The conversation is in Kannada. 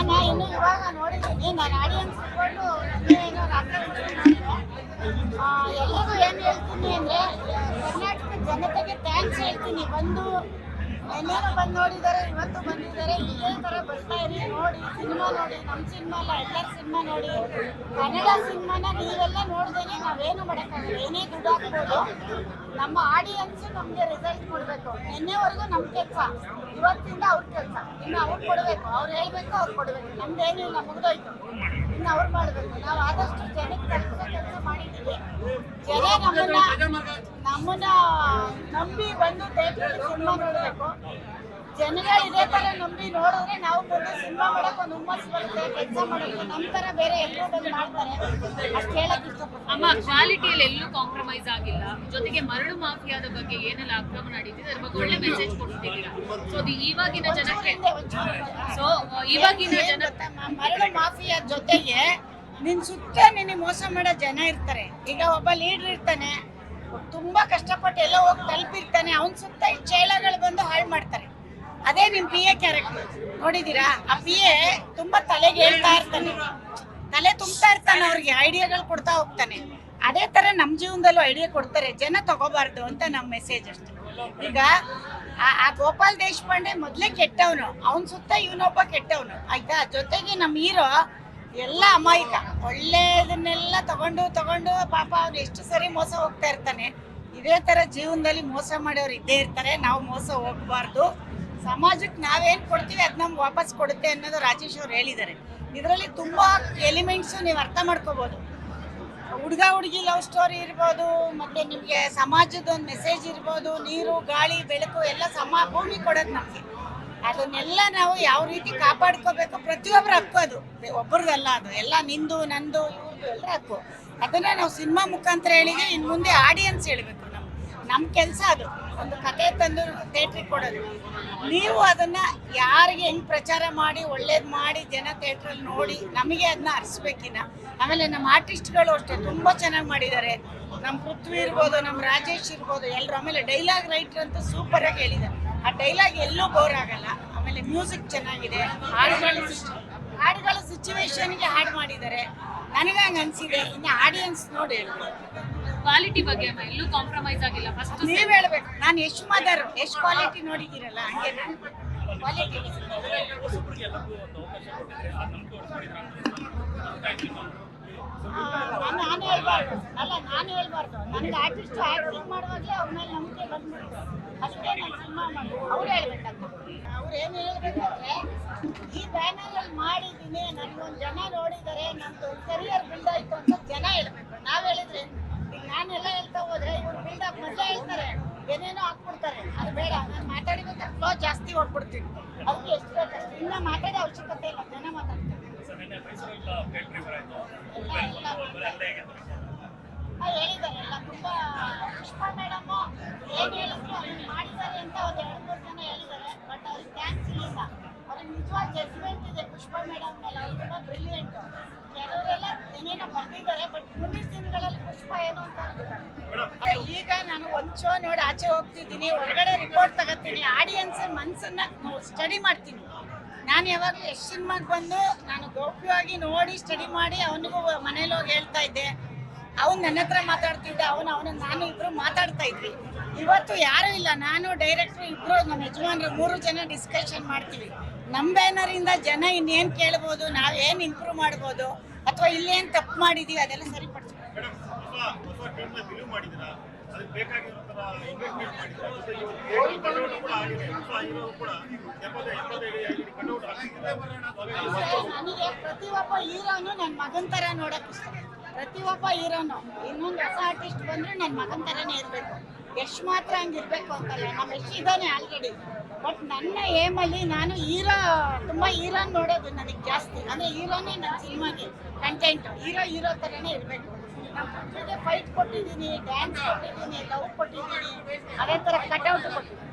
ನಾನು ಇನ್ನು ಇವಾಗ ನೋಡಿದ್ದೀನಿ. ನಾನು ಆಡಿಯನ್ಸ್ ಇಟ್ಕೊಂಡು ಏನೋ ಎಲ್ರಿಗೂ ಏನು ಹೇಳ್ತೀನಿ ಅಂದ್ರೆ ಕರ್ನಾಟಕ ಜನತೆಗೆ ಥ್ಯಾಂಕ್ಸ್ ಹೇಳ್ತೀನಿ. ಬಂದು ಎಲ್ಲರೂ ಬಂದು ನೋಡಿದ್ದಾರೆ, ಇವತ್ತು ಬಂದಿದ್ದಾರೆ. ಇದೇ ಥರ ಬರ್ತಾ ಇರಿ ನೋಡಿ, ಸಿನಿಮಾ ನೋಡಿ ನಮ್ಮ ಸಿನಿಮಾ ಅಲ್ಲ, ಎಲ್ಲರ ಸಿನಿಮಾ ನೋಡಿ. ಕನ್ನಡ ಸಿನಿಮಾನ ನೀವೆಲ್ಲ ನೋಡ್ದೇನೆ, ನಾವೇನು ಮಾಡೋಕ್ಕಾಗಲ್ಲ. ಏನೇ ದುಡ್ಡು ಹಾಕ್ಬೋದು, ನಮ್ಮ ಆಡಿಯನ್ಸ್ ನಮಗೆ ರಿಸಲ್ಟ್ ಕೊಡಬೇಕು. ನಿನ್ನೆವರೆಗೂ ನಮ್ಮ ಕೆಲಸ. ಇವತ್ತಿಂದ ಅವ್ರ ಕೆಲಸ. ಇನ್ನು ಅವ್ರು ಕೊಡಬೇಕು. ಅವ್ರು ಹೇಳ್ಬೇಕು, ಅವ್ರು ಕೊಡಬೇಕು. ನಮ್ದೇನಿಲ್ಲ ಮುಗಿದೋಯ್ತು. ಇನ್ನು ಅವ್ರು ಮಾಡಬೇಕು. ನಾವು ಆದಷ್ಟು ಜನಕ್ಕೆ ತಲುಪಿಸೋ ಕೆಲಸ ಮಾಡಿದ್ದೀವಿ. ಜನ ನಮ್ಮನ್ನ ನಮ್ಮನ್ನ ನಂಬಿ ಬಂದು ಥಿಯೇಟ್ರಲ್ಲಿ ಸಿನಿಮಾ ನೋಡಬೇಕು. ಜನಗಳು ಇದೇ ತರ ನಂಬಿ ನೋಡಿದ್ರೆ ನಾವು ಬಂದು ಸಿನಿಮಾ ಮಾಡಕ್ ಒಂದು ಹುಮ್ಮಸ್ ಬರುತ್ತೆ ಕೆಲಸ ಮಾಡೋಕ್ಕೆ ನಮ್ಮ ತರ ಬೇರೆ ಎಲ್ಲರೂ ಬಂದು ಮಾಡ್ತಾರೆ. ಅಷ್ಟು ಹೇಳಕ್ ಇಷ್ಟಪಡ್ತೀನಿ. ಅಮ್ಮ ಕ್ವಾಲಿಟಿಯಲ್ಲಿ ಎಲ್ಲೂ ಕಾಂಪ್ರಮೈಸ್ ಆಗಿಲ್ಲ. ಜೊತೆಗೆ ಮರಳು ಮಾಫಿಯಾದ ಬಗ್ಗೆ ಏನೆಲ್ಲ ಅಕ್ರಮ ನಡೀತಿದೆ ಅದ್ರ ಬಗ್ಗೆ ಒಳ್ಳೆ ಮೆಸೇಜ್ ಕೊಡ್ತಿದ್ದೀರಾ ಸೊ ಅದು ಇವಾಗಿನ ಜನಕ್ಕೆ ಸೊ ಇವಾಗಿನ ಜನ ಮರಳು ಮಾಫಿಯಾದ ಜೊತೆಗೆ ನಿನ್ ಸುತ್ತ ನಿನ್ನ ಮೋಸ ಮಾಡೋ ಜನ ಇರ್ತಾರೆ. ಈಗ ಒಬ್ಬ ಲೀಡರ್ ಇರ್ತಾನೆ. ತುಂಬಾ ಕಷ್ಟಪಟ್ಟು ಎಲ್ಲ ಹೋಗಿ ತಲುಪಿರ್ತಾನೆ. ಅವನ್ ಸುತ್ತ ಈ ಚೇಳಗಳು ಬಂದು ಹಾಳು ಮಾಡ್ತಾರೆ. ಅದೇ ನಿಮ್ ಪಿ ಎ ಕ್ಯಾರೆಕ್ಟರ್ ನೋಡಿದೀರಾ? ಆ ಪಿ ಎ ತುಂಬಾ ತಲೆಗೆ ಹೇಳ್ತಾ ಇರ್ತಾನೆ. ತಲೆ ತುಂಬ್ತಾ ಇರ್ತಾನೆ ಅವ್ರಿಗೆ ಐಡಿಯಾಗಳು ಕೊಡ್ತಾ ಹೋಗ್ತಾನೆ. ಅದೇ ತರ ನಮ್ಮ ಜೀವನದಲ್ಲೂ ಐಡಿಯಾ ಕೊಡ್ತಾರೆ. ಜನ ತಗೋಬಾರ್ದು ಅಂತ ನಮ್ಮ ಮೆಸೇಜ್ ಅಷ್ಟೇ. ಈಗ ಆ- ಗೋಪಾಲ್ ದೇಶಪಾಂಡೆ ಮೊದಲೇ ಕೆಟ್ಟವನು. ಅವನ್ ಸುತ್ತ ಇವನೊಬ್ಬ ಕೆಟ್ಟವನು. ಆಯ್ತಾ? ಜೊತೆಗೆ ನಮ್ಮ ಹೀರೋ ಎಲ್ಲ ಅಮಾಯಕ. ಒಳ್ಳೆಯದನ್ನೆಲ್ಲ ತಗೊಂಡು ತಗೊಂಡು ಪಾಪ ಅವ್ನು ಎಷ್ಟು ಸರಿ ಮೋಸ ಹೋಗ್ತಾ ಇರ್ತಾನೆ. ಇದೇ ತರ ಜೀವನದಲ್ಲಿ ಮೋಸ ಮಾಡೋರು ಇದ್ದೇ ಇರ್ತಾರೆ. ನಾವು ಮೋಸ ಹೋಗ್ಬಾರ್ದು. ಸಮಾಜಕ್ಕೆ ನಾವೇನ್ ಕೊಡ್ತೀವಿ ಅದು ನಮ್ಗೆ ವಾಪಸ್ ಕೊಡುತ್ತೆ ಅನ್ನೋದು ರಾಜೇಶ್ ಅವ್ರು ಹೇಳಿದ್ದಾರೆ. ಇದರಲ್ಲಿ ತುಂಬಾ ಎಲಿಮೆಂಟ್ಸ್ ನೀವು ಅರ್ಥ ಮಾಡ್ಕೋಬೋದು. ಹುಡುಗ, ಹುಡುಗಿ ಲವ್ ಸ್ಟೋರಿ ಇರ್ಬೋದು, ಮತ್ತೆ ನಿಮಗೆ ಸಮಾಜದ ಒಂದು ಮೆಸೇಜ್ ಇರ್ಬೋದು, ನೀರು, ಗಾಳಿ, ಬೆಳಕು ಎಲ್ಲ ಸಮ, ಭೂಮಿ ಕೊಡೋದು ನಮಗೆ. ಅದನ್ನೆಲ್ಲ ನಾವು ಯಾವ ರೀತಿ ಕಾಪಾಡ್ಕೋಬೇಕು? ಪ್ರತಿಯೊಬ್ಬರು ಹಕ್ಕು ಅದು. ಒಬ್ಬರದಲ್ಲ ಅದು. ಎಲ್ಲ ನಿಂದು, ನಂದು ಇವ್ರದ್ದು ಎಲ್ಲ ಹಕ್ಕು. ಅದನ್ನ ನಾವು ಸಿನಿಮಾ ಮುಖಾಂತರ ಹೇಳಿದ್ರೆ ಇನ್ನು ಮುಂದೆ ಆಡಿಯನ್ಸ್ ಹೇಳಬೇಕು ನಮ್ಮ ನಮ್ಮ ಕೆಲಸ ಅದು. ಒಂದು ಕತೆ ತಂದು ಥಿಯೇಟ್ರಿಗೆ ಕೊಡೋದು. ನೀವು ಅದನ್ನ ಯಾರಿಗೆ ಹೆಂಗೆ ಪ್ರಚಾರ ಮಾಡಿ, ಒಳ್ಳೇದು ಮಾಡಿ ಜನ ಥಿಯೇಟ್ರಲ್ಲಿ ನೋಡಿ ನಮಗೆ ಅದನ್ನ ಅರಿಸ್ಬೇಕಿನ್ನ ಆಮೇಲೆ ನಮ್ಮ ಆರ್ಟಿಸ್ಟ್ಗಳು ಅಷ್ಟೇ, ತುಂಬ ಚೆನ್ನಾಗಿ ಮಾಡಿದ್ದಾರೆ. ನಮ್ಮ ಪೃಥ್ವಿ ಇರ್ಬೋದು, ನಮ್ಮ ರಾಜೇಶ್ ಇರ್ಬೋದು ಎಲ್ಲರೂ ಆಮೇಲೆ ಡೈಲಾಗ್ ರೈಟರ್ ಅಂತ ಸೂಪರ್ ಆಗಿ ಹೇಳಿದ್ದಾರೆ. ಆ ಡೈಲಾಗ್ ಎಲ್ಲೂ ಬೋರ್ ಆಗಲ್ಲ. ಆಮೇಲೆ ಮ್ಯೂಸಿಕ್ ಚೆನ್ನಾಗಿದೆ. ಹಾಡುಗಳು ಹಾಡುಗಳ ಸಿಚುವೇಶನ್ಗೆ ಹಾಡು ಮಾಡಿದ್ದಾರೆ. ನನಗೆ ಹಂಗೆ ಅನ್ಸಿದೆ. ಇನ್ನು ಆಡಿಯನ್ಸ್ ನೋಡಿ ಹೇಳ್ಬೋದು ಕ್ವಾಲಿಟಿ ಬಗ್ಗೆ ಅಮ್ಮ ಎಲ್ಲೂ ಕಾಂಪ್ರಮೈಸ್ ಆಗಿಲ್ಲ. ಫಸ್ಟ್ ನೀವು ಹೇಳ್ಬೇಕು. ನಾನು ಎಷ್ಟು ಮದರ್ ಎಷ್ಟು ಕ್ವಾಲಿಟಿ ನೋಡಿದ್ದೀರಲ್ಲ ಹಂಗೆ ಕ್ವಾಲಿಟಿ ನಾನು ಹೇಳ್ಬಾರ್ದು ಅಲ್ಲ ನಾನು ಹೇಳ್ಬಾರ್ದು. ನನಗೆ ಆರ್ಟಿಸ್ಟ್ ಆಕ್ಟಿಂಗ್ ಮಾಡುವಾಗಲೇ ಅವ್ರ ಮೇಲೆ ನಂಬಿಕೆ ಬಂದ್ಬಿಡ್ತು ಅದಕ್ಕೆ ನಾನು ಸಿನಿಮಾ ಮಾಡಿದೆ ಅವ್ರು ಹೇಳ್ಬೇಕಂತ. ಅವ್ರು ಏನು ಹೇಳ್ಬೇಕಂದ್ರೆ ಈ ಬ್ಯಾನರ್ ಅಲ್ಲಿ ಮಾಡಿದ್ದೀನಿ ನನಗೊಂದು ಜನ ನೋಡಿದ್ದಾರೆ ನಮ್ದು ಕೆರಿಯರ್ ಬಿಲ್ಡ್ ಆಯ್ತು ಅಂತ ಜನ ಹೇಳ್ಬೇಕು. ನಾವ್ ಹೇಳಿದ್ರೆ ಈಗ ನಾನೆಲ್ಲ ಹೇಳ್ತಾ ಹೋದ್ರೆ ಇವ್ರು ಬಿಲ್ಡ್ ಅಪ್ ಮೊದಲೇ ಹೇಳ್ತಾರೆ. ಏನೇನೋ ಹಾಕ್ಬಿಡ್ತಾರೆ. ಅದು ಬೇಡ ನಾನು ಫ್ಲೋ ಜಾಸ್ತಿ ಹೊಡ್ಬಿಡ್ತೀನಿ ಅದಕ್ಕೆ ಎಷ್ಟು ಬೇಕಷ್ಟು. ಇನ್ನ ಮಾತಾಡೋ ಅವಶ್ಯಕತೆ ಇಲ್ಲ ಜನ ಮಾತಾಡ್ತಾರೆ. ಎಲ್ಲ ತುಂಬಾ ಪುಷ್ಪ ಮೇಡಮ್ ಏನ್ ಹೇಳಿದ್ರು ಅದನ್ನ ಮಾಡಿದ್ದಾರೆ ಅಂತ ಒಂದು ಎರಡು ಮೂರು ಹೇಳಿದ್ದಾರೆ. ಬಟ್ ಅವ್ರಿಗೆ ಥ್ಯಾಂಕ್ಸ್ ಇಲ್ಲ. ಅವ್ರಿಗೆ ನಿಜವಾದ ಜಡ್ಜ್ಮೆಂಟ್ ಇದೆ ಪುಷ್ಪ ಮೇಡಮ್ ಮೇಲೆ. ಅವ್ರು ತುಂಬಾ ಬ್ರಿಲಿಯಂಟ್ ಕೆಲವರೆಲ್ಲ ಏನೇನೋ ಬರ್ತಿದ್ದಾರೆ ಬಟ್ ಮುಂದಿನ ದಿನಗಳಲ್ಲಿ ಪುಷ್ಪ ಏನು ಅಂತ. ಈಗ ನಾನು ಒಂದ್ ಶೋ ನೋಡಿ ಆಚೆ ಹೋಗ್ತಿದ್ದೀನಿ. ಹೊರಗಡೆ ರಿಪೋರ್ಟ್ ತಗೋತೀನಿ. ಆಡಿಯನ್ಸ್ ಮನ್ಸನ್ನ ಸ್ಟಡಿ ಮಾಡ್ತೀನಿ ನಾನು ಯಾವಾಗಲೂ ಎಷ್ಟು ಸಿನಿಮಾಗೆ ಬಂದು ನಾನು ಗೌಪ್ಯವಾಗಿ ನೋಡಿ ಸ್ಟಡಿ ಮಾಡಿ ಅವನಿಗೂ ಮನೇಲಿ ಹೋಗಿ ಹೇಳ್ತಾ ಅವನು ನನ್ನ ಹತ್ರ ಮಾತಾಡ್ತಿದ್ದ ಅವನು ಅವನ ನಾನು ಇಬ್ರು ಮಾತಾಡ್ತಾ ಇದ್ವಿ. ಇವತ್ತು ಯಾರೂ ಇಲ್ಲ ನಾನು ಡೈರೆಕ್ಟ್ರು ಇಬ್ರು ನಮ್ಮ ಯಜಮಾನ್ರು ಮೂರು ಜನ ಡಿಸ್ಕಷನ್ ಮಾಡ್ತೀವಿ. ನಮ್ಮ ಬ್ಯಾನರಿಂದ ಜನ ಇನ್ನೇನು ಕೇಳ್ಬೋದು ನಾವು ಏನು ಇಂಪ್ರೂವ್ ಮಾಡ್ಬೋದು ಅಥವಾ ಇಲ್ಲೇನು ತಪ್ಪು ಮಾಡಿದೀವಿ ಅದೆಲ್ಲ ಹಾಕಿದ್ದಾರೆ ನನಗೆ ಪ್ರತಿಯೊಬ್ಬ ಹೀರೋನು ನನ್ನ ಮಗನ ಥರ ನೋಡಕ್ ಇಷ್ಟ. ಪ್ರತಿಯೊಬ್ಬ ಹೀರೋನು. ಇನ್ನೊಂದು ಹೊಸ ಆರ್ಟಿಸ್ಟ್ ಬಂದ್ರೆ ನನ್ನ ಮಗನ ಥರನೇ ಇರಬೇಕು. ಯಶ್ ಮಾತ್ರ ಹಂಗಿರ್ಬೇಕು ಅಂತಲ್ಲ. ನಮ್ಮ ಯಶ್ ಇದಾನೆ ಆಲ್ರೆಡಿ ಬಟ್ ನನ್ನ ಏಮಲ್ಲಿ ನಾನು ಹೀರೋ, ತುಂಬ ಹೀರೋನ್ ನೋಡೋದು ನನಗೆ ಜಾಸ್ತಿ. ಅಂದರೆ ಹೀರೋನೇ ನನ್ನ ಸಿನಿಮಾಗೆ ಕಂಟೆಂಟ್ ಹೀರೋ ಹೀರೋ ಥರನೇ ಇರಬೇಕು. ನಮ್ಮ ಫೈಟ್ ಕೊಟ್ಟಿದ್ದೀನಿ ಡ್ಯಾನ್ಸ್ ಕೊಟ್ಟಿದ್ದೀನಿ ಲವ್ ಕೊಟ್ಟಿದ್ದೀನಿ ಅದೇ ಥರ ಕಟೌಟ್ ಕೊಟ್ಟಿದ್ದೀನಿ.